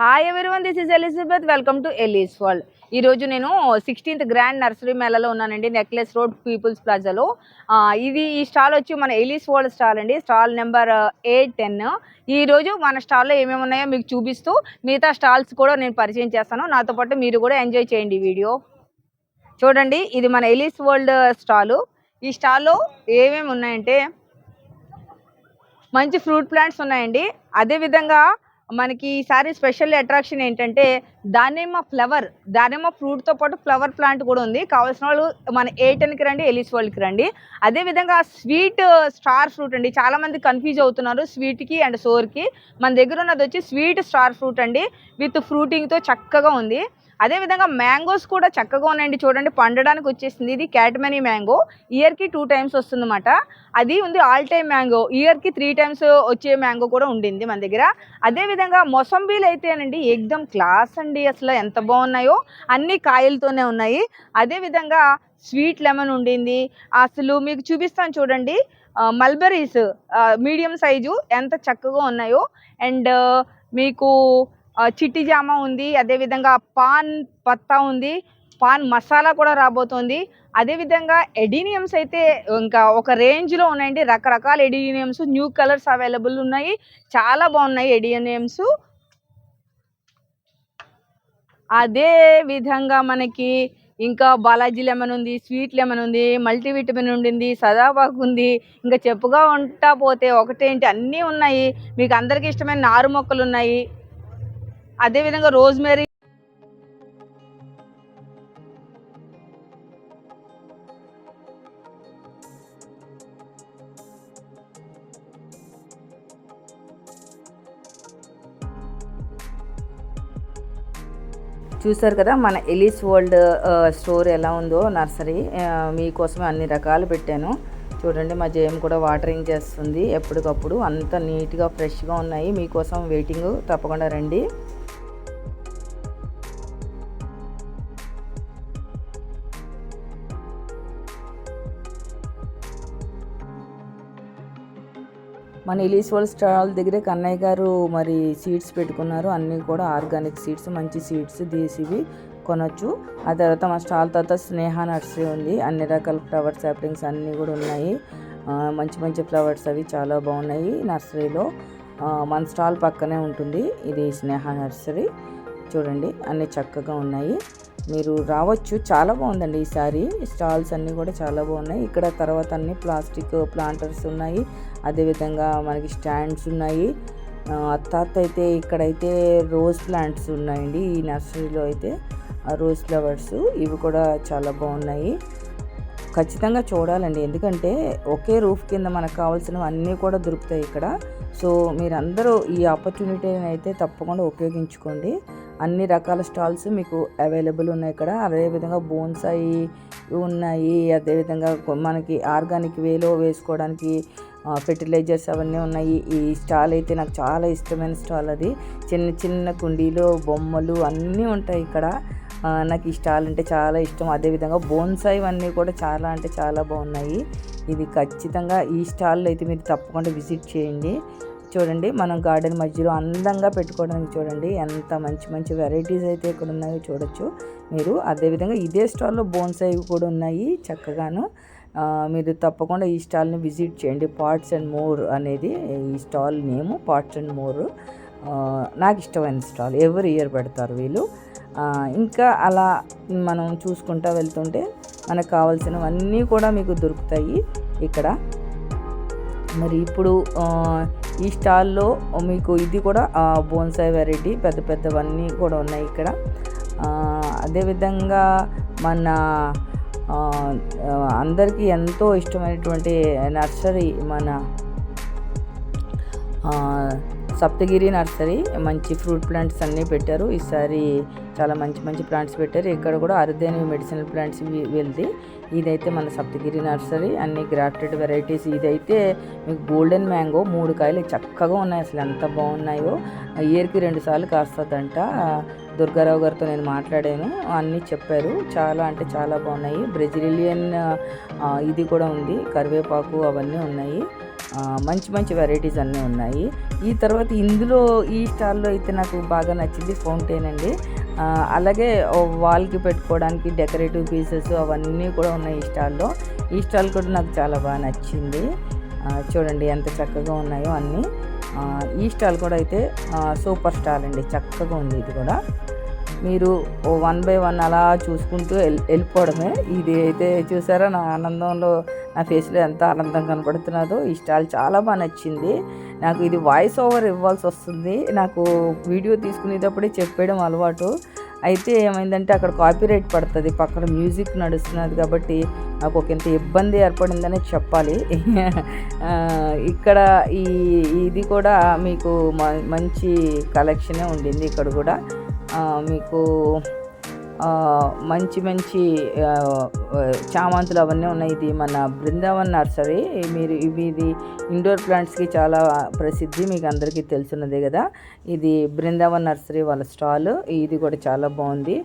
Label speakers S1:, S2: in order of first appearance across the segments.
S1: Hi everyone this is Elizabeth welcome to Elise world ఈ రోజు నేను సిక్స్టీన్త్ గ్రాండ్ నర్సరీ మేళలో ఉన్నానండి నెక్లెస్ రోడ్ పీపుల్స్ ప్లాజాలో ఇది ఈ స్టాల్ వచ్చి మన ఎలీస్ వరల్డ్ స్టాల్ అండి. స్టాల్ నెంబర్ ఎయిట్ టెన్ ఈరోజు మన స్టాల్లో ఏమేమి ఉన్నాయో మీకు చూపిస్తూ మిగతా స్టాల్స్ కూడా నేను పరిచయం చేస్తాను. నాతో పాటు మీరు కూడా ఎంజాయ్ చేయండి వీడియో చూడండి ఇది మన ఎలీస్ వరల్డ్ స్టాలు ఈ స్టాల్లో ఏమేమి ఉన్నాయంటే మంచి ఫ్రూట్ ప్లాంట్స్ ఉన్నాయండి. అదేవిధంగా మనకి ఈసారి స్పెషల్ అట్రాక్షన్ ఏంటంటే దానిమ్మ ఫ్లవర్ దానిమ్మ ఫ్రూట్తో పాటు ఫ్లవర్ ప్లాంట్ కూడా ఉంది. కావాల్సిన వాళ్ళు మన ఏ టెన్కి రండి ఎలిస్ వరల్డ్కి రండి. అదేవిధంగా స్వీట్ స్టార్ ఫ్రూట్ అండి. చాలామంది కన్ఫ్యూజ్ అవుతున్నారు స్వీట్కి అండ్ సోర్కి మన దగ్గర ఉన్నది వచ్చి స్వీట్ స్టార్ ఫ్రూట్ అండి విత్ ఫ్రూటింగ్తో చక్కగా ఉంది. అదేవిధంగా మ్యాంగోస్ కూడా చక్కగా ఉన్నాయండి చూడండి పండడానికి వచ్చేసింది. ఇది క్యాట్మనీ మ్యాంగో. ఇయర్కి టూ టైమ్స్ వస్తుందన్నమాట. అది ఉంది ఆల్ టైమ్ మ్యాంగో. ఇయర్కి త్రీ టైమ్స్ వచ్చే మ్యాంగో కూడా ఉండింది మన దగ్గర. అదేవిధంగా మొసంబీలు అయితేనండి ఎగ్దమ్ క్లాస్ అండి అసలు ఎంత బాగున్నాయో. అన్ని కాయలతోనే ఉన్నాయి. అదేవిధంగా స్వీట్ లెమన్ ఉండింది. అసలు మీకు చూపిస్తాను చూడండి. మల్బరీస్ మీడియం సైజు ఎంత చక్కగా ఉన్నాయో. అండ్ మీకు చిట్టి జామ ఉంది అదేవిధంగా పాన్ పత్తా ఉంది పాన్ మసాలా కూడా రాబోతోంది. అదేవిధంగా ఎడీనియమ్స్ అయితే ఇంకా ఒక రేంజ్లో ఉన్నాయండి. రకరకాల ఎడీనియమ్స్ న్యూ కలర్స్ అవైలబుల్ ఉన్నాయి. చాలా బాగున్నాయి ఎడీనియమ్స్. అదే విధంగా మనకి ఇంకా బాలాజీ లెమన్ ఉంది స్వీట్ లెమన్ ఉంది మల్టీవిటమిన్ ఉండింది సదాబాకు ఉంది. ఇంకా చెప్పుగా ఉంటా పోతే ఒకటేంటి? అన్నీ ఉన్నాయి. మీకు అందరికీ ఇష్టమైన నారు మొక్కలు ఉన్నాయి. అదేవిధంగా రోజ్మెరీ చూసారు కదా మన ఎలిస్ వరల్డ్ స్టోర్ ఎలా ఉందో నర్సరీ. మీకోసమే అన్ని రకాలు పెట్టాను. చూడండి మా జయం కూడా వాటరింగ్ చేస్తుంది ఎప్పటికప్పుడు. అంత నీట్గా ఫ్రెష్గా ఉన్నాయి. మీకోసం వెయిటింగ్ తప్పకుండా రండి. మన ఇలీస్ వాళ్ళ స్టాల్ దగ్గరే కన్నయ్య గారు మరి సీడ్స్ పెట్టుకున్నారు. అన్నీ కూడా ఆర్గానిక్ సీడ్స్ మంచి సీడ్స్ తీసివి కొనొచ్చు. ఆ తర్వాత మా స్టాల్ తర్వాత స్నేహ నర్సరీ ఉంది. అన్ని రకాల ఫ్లవర్ సాప్లింగ్స్ అన్నీ కూడా ఉన్నాయి. మంచి మంచి ఫ్లవర్స్ అవి చాలా బాగున్నాయి నర్సరీలో. మన స్టాల్ పక్కనే ఉంటుంది. ఇది స్నేహ నర్సరీ. చూడండి అన్నీ చక్కగా ఉన్నాయి. మీరు రావచ్చు. చాలా బాగుందండి ఈసారి స్టాల్స్ అన్నీ కూడా చాలా బాగున్నాయి. ఇక్కడ తర్వాత అన్ని ప్లాస్టిక్ ప్లాంటర్స్ ఉన్నాయి. అదేవిధంగా మనకి స్టాండ్స్ ఉన్నాయి. తర్వాత అయితే ఇక్కడైతే రోజ్ ప్లాంట్స్ ఉన్నాయండి ఈ నర్సరీలో అయితే. రోజ్ ఫ్లవర్స్ ఇవి కూడా చాలా బాగున్నాయి. ఖచ్చితంగా చూడాలండి. ఎందుకంటే ఒకే రూఫ్ కింద మనకు కావాల్సినవి అన్నీ కూడా దొరుకుతాయి ఇక్కడ. సో మీరందరూ ఈ ఆపర్చునిటీని అయితే తప్పకుండా ఉపయోగించుకోండి. అన్ని రకాల స్టాల్స్ మీకు అవైలబుల్ ఉన్నాయి ఇక్కడ. అదేవిధంగా బోన్సాయి ఉన్నాయి. అదేవిధంగా మనకి ఆర్గానిక్ వేలో వేసుకోవడానికి ఫెర్టిలైజర్స్ అవన్నీ ఉన్నాయి. ఈ స్టాల్ అయితే నాకు చాలా ఇష్టమైన స్టాల్ అది. చిన్న చిన్న కుండీలో బొమ్మలు అన్నీ ఉంటాయి ఇక్కడ. నాకు ఈ స్టాల్ అంటే చాలా ఇష్టం. అదేవిధంగా బోన్సాయి అన్నీ కూడా చాలా అంటే చాలా బాగున్నాయి. ఇది ఖచ్చితంగా ఈ స్టాల్లో అయితే మీరు తప్పకుండా విజిట్ చేయండి. చూడండి మనం గార్డెన్ మధ్యలో అందంగా పెట్టుకోవడానికి చూడండి ఎంత మంచి మంచి వెరైటీస్ అయితే ఇక్కడ ఉన్నాయో చూడొచ్చు. మీరు అదేవిధంగా ఇదే స్టాల్లో బోన్సాయి కూడా ఉన్నాయి చక్కగాను. మీరు తప్పకుండా ఈ స్టాల్ని విజిట్ చేయండి. పార్ట్స్ అండ్ మోర్ అనేది ఈ స్టాల్ నేము పార్ట్స్ అండ్ మోర్. నాకు ఇష్టమైన స్టాల్ ఎవరి ఇయర్ పెడతారు వీళ్ళు. ఇంకా అలా మనం చూసుకుంటా వెళ్తుంటే మనకు కావాల్సినవన్నీ కూడా మీకు దొరుకుతాయి ఇక్కడ. మరి ఇప్పుడు ఈ స్టాల్లో మీకు ఇది కూడా బోన్సాయి వెరైటీ పెద్ద పెద్దవన్నీ కూడా ఉన్నాయి ఇక్కడ. అదేవిధంగా మన అందరికీ ఎంతో ఇష్టమైనటువంటి నర్సరీ మన సప్తగిరి నర్సరీ మంచి ఫ్రూట్ ప్లాంట్స్ అన్నీ పెట్టారు. ఈసారి చాలా మంచి మంచి ప్లాంట్స్ పెట్టారు. ఇక్కడ కూడా అరుదైన మెడిసినల్ ప్లాంట్స్ వెళ్తే ఇదైతే మన సప్తగిరి నర్సరీ. అన్ని గ్రాఫ్టెడ్ వెరైటీస్ ఇదైతే మీకు గోల్డెన్ మ్యాంగో మూడు కాయలు చక్కగా ఉన్నాయి. అసలు ఎంత బాగున్నాయో. ఇయర్కి రెండు సార్లు కాస్తుందంట. దుర్గారావు గారితో నేను మాట్లాడాను. అన్నీ చెప్పారు. చాలా అంటే చాలా బాగున్నాయి. బ్రెజిలియన్ ఇది కూడా ఉంది. కరివేపాకు అవన్నీ ఉన్నాయి. మంచి మంచి వెరైటీస్ అన్నీ ఉన్నాయి. ఈ తర్వాత ఇందులో ఈ స్టాల్లో అయితే నాకు బాగా నచ్చింది ఫౌంటైన్ అండి. అలాగే వాల్కి పెట్టుకోవడానికి డెకరేటివ్ పీసెస్ అవన్నీ కూడా ఉన్నాయి ఈ స్టాల్లో. ఈ స్టాల్ కూడా నాకు చాలా బాగా నచ్చింది. చూడండి ఎంత చక్కగా ఉన్నాయో అన్నీ. ఈ స్టాల్ కూడా అయితే సూపర్ స్టాల్ అండి. చక్కగా ఉంది ఇది కూడా. మీరు వన్ బై వన్ అలా చూసుకుంటూ వెళ్ళి వెళ్ళిపోవడమే. ఇది అయితే చూసారా నా ఆనందంలో నా ఫేస్లో ఎంత ఆనందం కనపడుతున్నదో. ఈ స్టాల్ చాలా బాగా నచ్చింది. నాకు ఇది వాయిస్ ఓవర్ ఇవ్వాల్సి వస్తుంది. నాకు వీడియో తీసుకునేటప్పుడే చెప్పేయడం అలవాటు. అయితే ఏమైందంటే అక్కడ కాపీరైట్ పడుతుంది. పక్కన మ్యూజిక్ నడుస్తున్నది కాబట్టి నాకు ఒక ఇంత ఇబ్బంది ఏర్పడిందనే చెప్పాలి. ఇక్కడ ఈ ఇది కూడా మీకు మ- మంచి కలెక్షనే ఉండింది ఇక్కడ కూడా. మీకు మంచి మంచి చామంతులు అవన్నీ ఉన్నాయి. ఇది మన బృందావన్ నర్సరీ. మీరు ఇవి ఇది ఇండోర్ ప్లాంట్స్కి చాలా ప్రసిద్ధి మీకు అందరికీ తెలుసున్నదే కదా. ఇది బృందావన్ నర్సరీ వాళ్ళ స్టాల్. ఇది కూడా చాలా బాగుంది.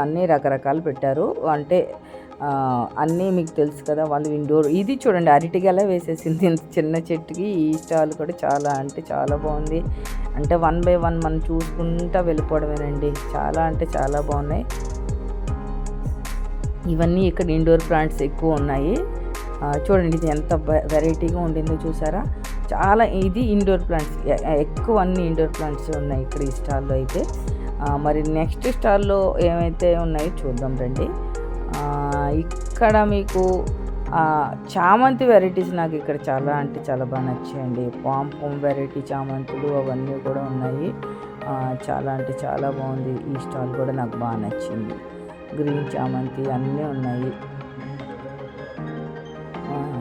S1: అన్నీ రకరకాలు పెట్టారు. అంటే అన్నీ మీకు తెలుసు కదా వాళ్ళు ఇండోర్ ఇది చూడండి అరటిగల వేసేసింది. ఇంత చిన్న చెట్టుకి ఈ స్టాల్ కూడా చాలా అంటే చాలా బాగుంది. అంటే వన్ బై వన్ మనం చూసుకుంటా వెళ్ళిపోవడమేనండి. చాలా అంటే చాలా బాగున్నాయి. ఇవన్నీ ఇక్కడ ఇండోర్ ప్లాంట్స్ ఎక్కువ ఉన్నాయి. చూడండి ఇది ఎంత వెరైటీగా ఉండిందో చూసారా? చాలా ఇది ఇండోర్ ప్లాంట్స్ ఎక్కువ అన్ని ఇండోర్ ప్లాంట్స్ ఉన్నాయి ఇక్కడ ఈ స్టాల్లో అయితే. మరి నెక్స్ట్ స్టాల్లో ఏమైతే ఉన్నాయో చూద్దాం రండి. ఇక్కడ మీకు చామంతి వెరైటీస్ నాకు ఇక్కడ చాలా అంటే చాలా బాగా నచ్చాయండి. పాంపం వెరైటీ చామంతులు అవన్నీ కూడా ఉన్నాయి. చాలా అంటే చాలా బాగుంది. ఈ స్టాల్ కూడా నాకు బాగా నచ్చింది. గ్రీన్ చామంతి అన్నీ ఉన్నాయి.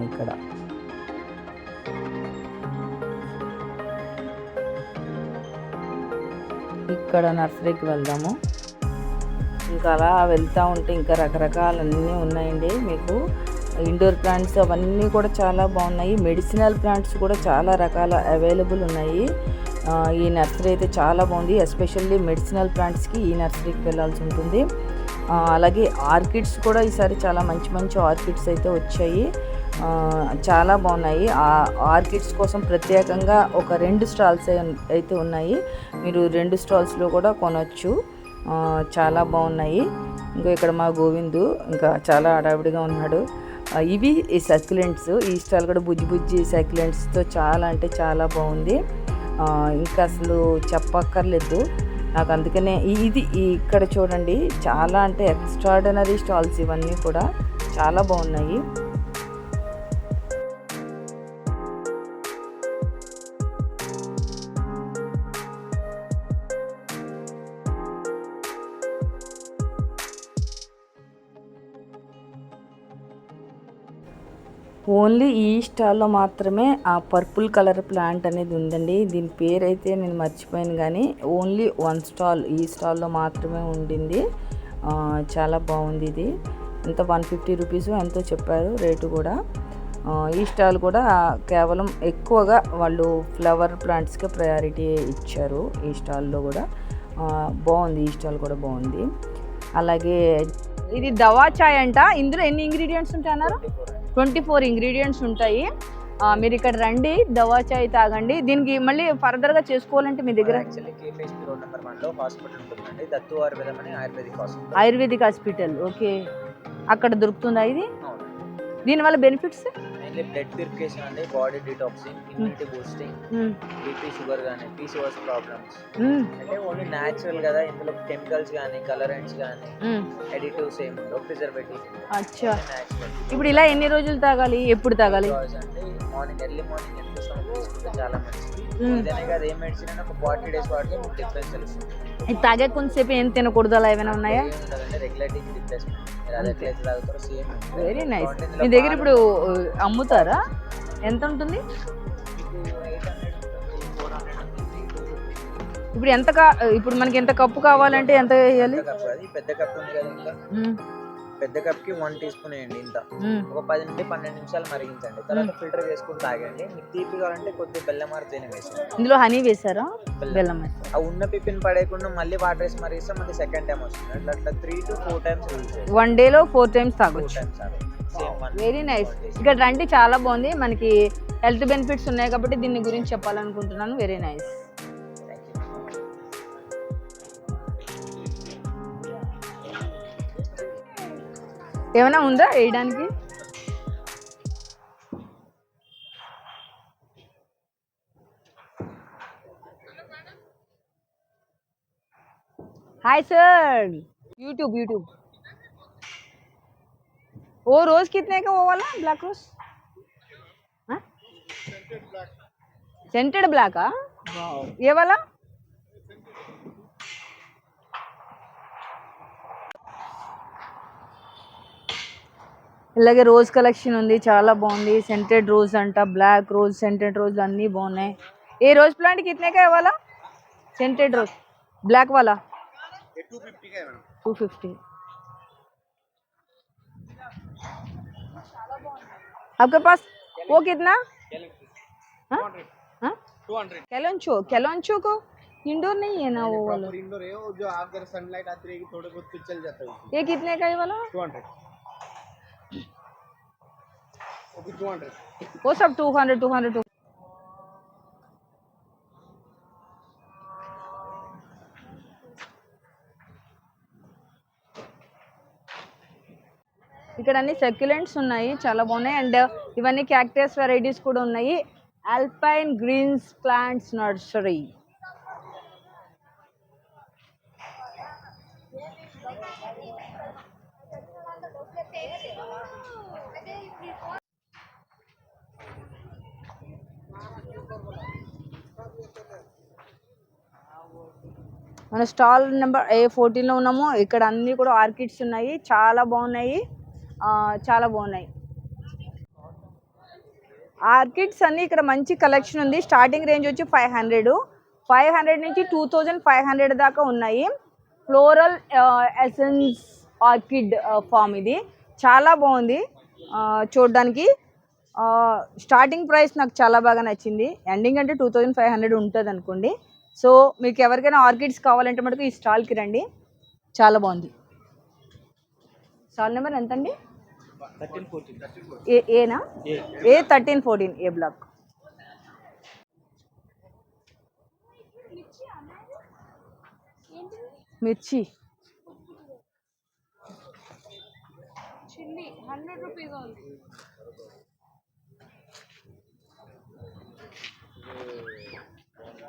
S1: ఇక్కడ. ఇక్కడ నర్సరీకి వెళ్దాము. ఇంకా అలా వెళ్తూ ఉంటే ఇంకా రకరకాలన్నీ ఉన్నాయండి. మీకు ఇండోర్ ప్లాంట్స్ అవన్నీ కూడా చాలా బాగున్నాయి. మెడిసినల్ ప్లాంట్స్ కూడా చాలా రకాల అవైలబుల్ ఉన్నాయి. ఈ నర్సరీ అయితే చాలా బాగుంది. ఎస్పెషల్లీ మెడిసినల్ ప్లాంట్స్కి ఈ నర్సరీకి వెళ్ళాల్సి ఉంటుంది. అలాగే ఆర్కిడ్స్ కూడా ఈసారి చాలా మంచి మంచి ఆర్కిడ్స్ అయితే వచ్చాయి. చాలా బాగున్నాయి. ఆ ఆర్కిడ్స్ కోసం ప్రత్యేకంగా ఒక రెండు స్టాల్స్ అయితే ఉన్నాయి. మీరు రెండు స్టాల్స్లో కూడా కొనవచ్చు చాలా బాగున్నాయి. ఇంకా ఇక్కడ మా గోవిందు ఇంకా చాలా హడావిడిగా ఉన్నాడు. ఇవి ఈ సక్యులెంట్స్ ఈ స్టాల్ కూడా బుజ్జి బుజ్జి సక్యులెంట్స్తో చాలా అంటే చాలా బాగుంది. ఇంకా అసలు చెప్పక్కర్లేదు. నాకు అందుకనే ఇది ఇక్కడ చూడండి చాలా అంటే ఎక్స్ట్రాడినరీ స్టాల్స్ ఇవన్నీ కూడా చాలా బాగున్నాయి. ఓన్లీ ఈ స్టాల్లో మాత్రమే ఆ పర్పుల్ కలర్ ప్లాంట్ అనేది ఉందండి. దీని పేరు అయితే నేను మర్చిపోయాను కానీ ఓన్లీ వన్ స్టాల్ ఈ స్టాల్లో మాత్రమే ఉండింది. చాలా బాగుంది ఇది. ఎంత వన్ ఫిఫ్టీ రూపీస్ ఎంతో చెప్పారు రేటు కూడా. ఈ స్టాల్ కూడా కేవలం ఎక్కువగా వాళ్ళు ఫ్లవర్ ప్లాంట్స్కే ప్రయారిటీ ఇచ్చారు ఈ స్టాల్లో కూడా. బాగుంది ఈ స్టాల్ కూడా బాగుంది. అలాగే ఇది దవా చాయ్ అంట. ఇందులో ఎన్ని ఇంగ్రీడియంట్స్ ఉంటాయన్నారు ట్వంటీ ఫోర్ ఇంగ్రీడియంట్స్ ఉంటాయి. మీరు ఇక్కడ రండి దవా చాయ్ తాగండి. దీనికి మళ్ళీ ఫర్దర్గా చేసుకోవాలంటే మీ దగ్గర
S2: ఆయుర్వేదిక్ హాస్పిటల్.
S1: ఓకే. అక్కడ దొరుకుతుందా ఇది? దీనివల్ల బెనిఫిట్స్?
S2: మెయిన్లీ బ్లడ్ ప్యూరిఫికేషన్ అండి body detoxing immunity boosting BP sugar కానీ పీసీఓఎస్ ప్రాబ్లమ్స్ అంటే ఓన్లీ న్యాచురల్ కదా ఇందులో కెమికల్స్ కానీ కలరెంట్స్ కానీ ఎడిటివ్స్ ఏమి ప్రిజర్వేటివ్
S1: ఇప్పుడు ఇలా ఎన్ని రోజులు తాగాలి? ఎప్పుడు తాగాలి?
S2: అంటే మార్నింగ్ ఎర్లీ మార్నింగ్ ఎంత తీసుకుంటే చాలా మంచిది. ఇదనే కదా ఏ మెడిసిన్ అయినా ఒక ఫార్టీ డేస్ వాడితే మీకు డిఫరెన్స్ తెలుస్తుంది
S1: ఇది తాగే కొంతసేపు ఏం తినకూడదు అలా ఏమైనా ఉన్నాయా?
S2: రెగ్యులేటింగ్ రిప్లేస్మెంట్ మీరు అదే ఎట్లయితే తాగుతారో సేమ్
S1: వెరీ నైస్ మీ దగ్గర ఇప్పుడు అమ్ముతారా? ఎంత ఉంటుంది? ఇప్పుడు ఎంత ఇప్పుడు మనకి ఎంత కప్పు కావాలంటే ఎంత వేయాలి?
S2: పెద్ద కప్ అది పెద్ద కప్ ఉంది కదా పెద్ద కప్కి వన్ టీ స్పూన్ వేయండి ఇంత. ఒక పది నుండి పన్నెండు నిమిషాలు మరిగించండి. తర్వాత ఫిల్టర్ చేసుకుని తాగండి. మీకు తీపి కావాలంటే కొద్దిగా బెల్లం మారితేనే వేసి
S1: ఇందులో హనీ వేసారా? బెల్లం.
S2: ఆ ఉన్న పిప్పిని పడేయకుండా మళ్ళీ వాటర్ వేసి మరిగిస్తే మళ్ళీ సెకండ్ టైం వస్తుంది. అట్లా అట్లా three to four times use
S1: one డేలో ఫోర్ టైమ్స్
S2: ఫోర్
S1: తాగొచ్చు.
S2: టైమ్స్
S3: వెరీ నైస్ ఇక్కడ రండి చాలా బాగుంది. మనకి హెల్త్ బెనిఫిట్స్ ఉన్నాయి కాబట్టి దీని గురించి చెప్పాలనుకుంటున్నాను. వెరీ నైస్ ఏమైనా ఉందా వేయడానికి हाय सर यूट्यूब यूट्यूब वो रोज कितने का वो वाला ब्लैक रोज सेंटेड ब्लैक ये वाला ఇలాగే రోజ్ కలెక్షన్ ఉంది చాలా బాగుంది సెంటెడ్ రోజ్ అంట బ్లాక్ రోజ్ సెంటెడ్ రోజ్ అన్నీ బాగున్నాయి ఏ రోజ్ ప్లాంట్ कितने का है वाला सेंटेड रोज ब्लैक वाला टू फिफ्टी आपके पास वो कितना हाँ? हाँ? कैलोंचो कैलोंचो को इंडोर नहीं है ना वो वाला
S4: इंडोर है वो जो अगर सनलाइट आती रहेगी थोड़े बहुत तो चल जाता है
S3: ये कितने का है वाला
S4: टू हंड्रेड टू हंड्रेड
S3: वो सब two hundred two hundred two ఇక్కడ అన్ని సెక్యులెంట్స్ ఉన్నాయి చాలా బాగున్నాయి అండ్ ఇవన్నీ క్యాక్టస్ వెరైటీస్ కూడా ఉన్నాయి ఆల్పైన్ గ్రీన్స్ ప్లాంట్స్ నర్సరీ మన స్టాల్ నెంబర్ ఏ ఫోర్టీన్లో ఉన్నాము. ఇక్కడ అన్నీ కూడా ఆర్కిడ్స్ ఉన్నాయి. చాలా బాగున్నాయి. చాలా బాగున్నాయి. ఆర్కిడ్స్ అన్ని ఇక్కడ మంచి కలెక్షన్ ఉంది. స్టార్టింగ్ రేంజ్ వచ్చి ఫైవ్ హండ్రెడ్. ఫైవ్ హండ్రెడ్ నుంచి టూ థౌజండ్ ఫైవ్ హండ్రెడ్ దాకా ఉన్నాయి. ఫ్లోరల్ ఎసెన్స్ ఆర్కిడ్ ఫామ్ ఇది. చాలా బాగుంది. చూడడానికి. స్టార్టింగ్ ప్రైస్ నాకు చాలా బాగా నచ్చింది. ఎండింగ్ అంటే టూ థౌజండ్ ఫైవ్ హండ్రెడ్ ఉంటుంది అనుకోండి సో మీకు ఎవరికైనా ఆర్కిడ్స్ కావాలంటే మటుకు ఈ స్టాల్కి రండి. చాలా బాగుంది. స్టాల్ నెంబర్ ఎంత అండి ఏ ఏనా? A thirteen fourteen A block? మిర్చి.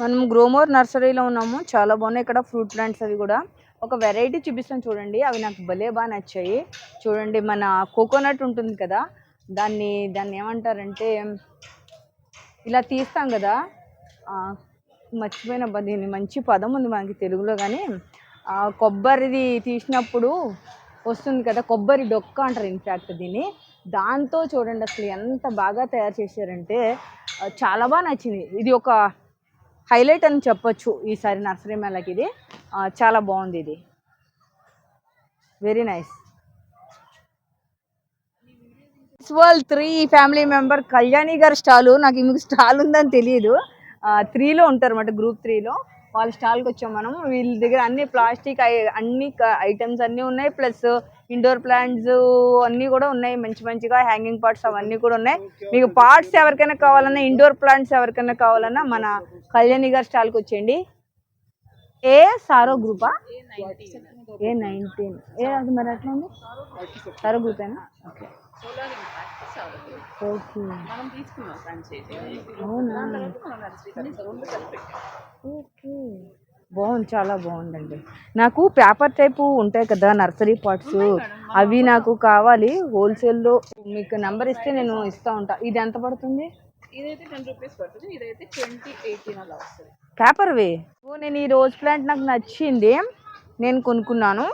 S3: మనం గ్రోమోర్ నర్సరీలో ఉన్నాము. చాలా బాగున్నాయి ఇక్కడ ఫ్రూట్ ప్లాంట్స్ అవి కూడా. ఒక వెరైటీ చూపిస్తాను చూడండి. అవి నాకు భలే బాగా నచ్చాయి. చూడండి మన కోకోనట్ ఉంటుంది కదా దాన్ని దాన్ని ఏమంటారంటే ఇలా తీస్తాం కదా. మర్చిపోయిన దీన్ని మంచి పదం ఉంది మనకి తెలుగులో కానీ. కొబ్బరిది తీసినప్పుడు వస్తుంది కదా కొబ్బరి డొక్క అంటారు ఇన్ఫ్యాక్ట్ దీన్ని. దాంతో చూడండి అసలు ఎంత బాగా తయారు చేశారంటే చాలా బాగా నచ్చింది. ఇది ఒక హైలైట్ అని చెప్పొచ్చు ఈసారి నర్సరీ మేళకి ఇది. చాలా బాగుంది ఇది. Very nice world three family member Kalyani గారి స్టాలు. నాకు మీకు స్టాల్ ఉందని తెలియదు త్రీలో ఉంటారు అన్నమాట గ్రూప్ త్రీలో వాళ్ళ స్టాల్కి వచ్చాం మనం. వీళ్ళ దగ్గర అన్ని ప్లాస్టిక్ అన్ని ఐటమ్స్ అన్నీ ఉన్నాయి. ప్లస్ ఇండోర్ ప్లాంట్స్ అన్నీ కూడా ఉన్నాయి. మంచి మంచిగా హ్యాంగింగ్ పార్ట్స్ అవన్నీ కూడా ఉన్నాయి. మీకు పార్ట్స్ ఎవరికైనా కావాలన్నా ఇండోర్ ప్లాంట్స్ ఎవరికైనా కావాలన్నా మన కళ్యాణి గారి స్టాల్కి వచ్చేయండి. ఏ సారో గ్రూపా? ఏ నైన్టీన్. ఏ అది మరి అట్లా ఉంది? సారో గ్రూపేనా? ఓకే.
S5: మనం తీసుకున్నాం ఫ్రాంచైజీ
S3: అవునా?
S5: మనం నర్సరీ రెండు కలిపి పెట్టాం
S3: ఓకే. బాగుంది చాలా బాగుందండి. నాకు పేపర్ టైపు ఉంటాయి కదా నర్సరీ పాట్స్ అవి నాకు కావాలి హోల్సేల్లో. మీకు నెంబర్ ఇస్తే నేను ఇస్తా ఉంటా. ఇది ఎంత పడుతుంది?
S5: ఇదైతే టెన్ రూపీస్ పడుతుంది. ఇదైతే ట్వంటీ ఎయిటీన్ అలా వస్తుంది.
S3: పేపర్వి? ఓ నేను ఈ రోజ్ ప్లాంట్ నాకు నచ్చింది. నేను కొనుక్కున్నాను.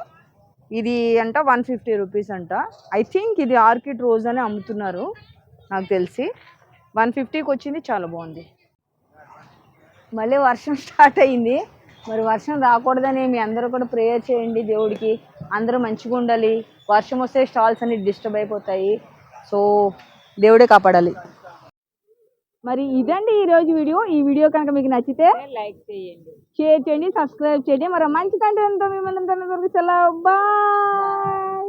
S3: ఇది అంట వన్ ఫిఫ్టీ రూపీస్ అంట. ఐ థింక్ ఇది ఆర్కిడ్ రోజ్ అని అమ్ముతున్నారు నాకు తెలిసి. వన్ ఫిఫ్టీకి వచ్చింది చాలా బాగుంది. మళ్ళీ వర్షం స్టార్ట్ అయింది. మరి వర్షం రాకూడదని మీ అందరూ కూడా ప్రేయర్ చేయండి దేవుడికి. అందరూ మంచిగా ఉండాలి. వర్షం వస్తే స్టాల్స్ అన్ని డిస్టర్బ్ అయిపోతాయి. సో దేవుడే కాపాడాలి. మరి ఇదండి ఈరోజు వీడియో. ఈ వీడియో కనుక మీకు నచ్చితే
S5: లైక్ చేయండి.
S3: షేర్ చేయండి సబ్స్క్రైబ్ చేయండి. మరి మంచి కంటెంట్తో మీ ముందు సెలవు బాయ్.